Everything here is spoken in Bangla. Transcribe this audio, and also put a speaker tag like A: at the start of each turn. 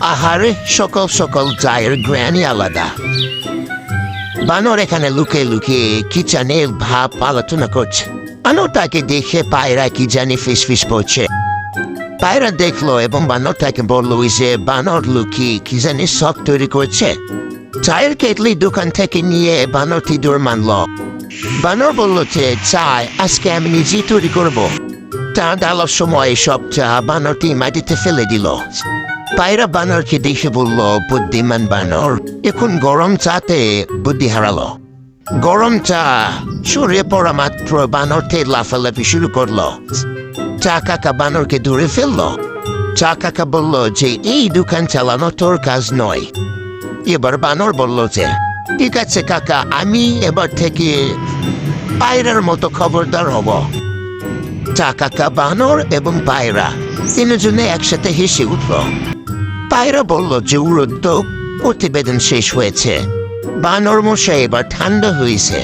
A: আহারে, সকল সকল চায়ের গ্র্যানি আলাদা। বানর এখানে লুকিয়ে লুকিয়ে কিচেনে ভাব আলোচনা করছে। বানরটাকে দেখে পায়রা কি জানি ফিস ফিস করছে। পায়রা দেখল এবং বানরটাকে বলল যে বানর লুকিয়ে কি জানি শখ তৈরি করছে। চায়ের কেটলি দোকান থেকে নিয়ে বানরটি দূর মানল। বানর বলল যে, চায়, আজকে আমি নিজেই তৈরি করব। তা ডালার সময় সব চা বানরটি মাটিতে ফেলে দিল। পায়রা বানরকে দেখে বলল, বুদ্ধিমান বানর, এখন গরম চাতে বুদ্ধি হারালো। গরম চা সরে পড়া মাত্র বানরটি লাফালাফি শুরু করল। চা কাকা বানরকে ধরে ফেলল। চা কাকা বলল যে, এই দোকান চালানো তোর কাজ নয়। এবার বানর বলল যে, ঠিক আছে কাকা, আমি এবার থেকে পায়রার মতো খবরদার হব। চা কাকা, বানর এবং পায়রা তিনজনে একসাথে হেসে উঠল। পায়রা বলল যে উড়দ্দ প্রতিবেদন শেষ হয়েছে। বানর মশাই এবার ঠান্ডা হয়েছে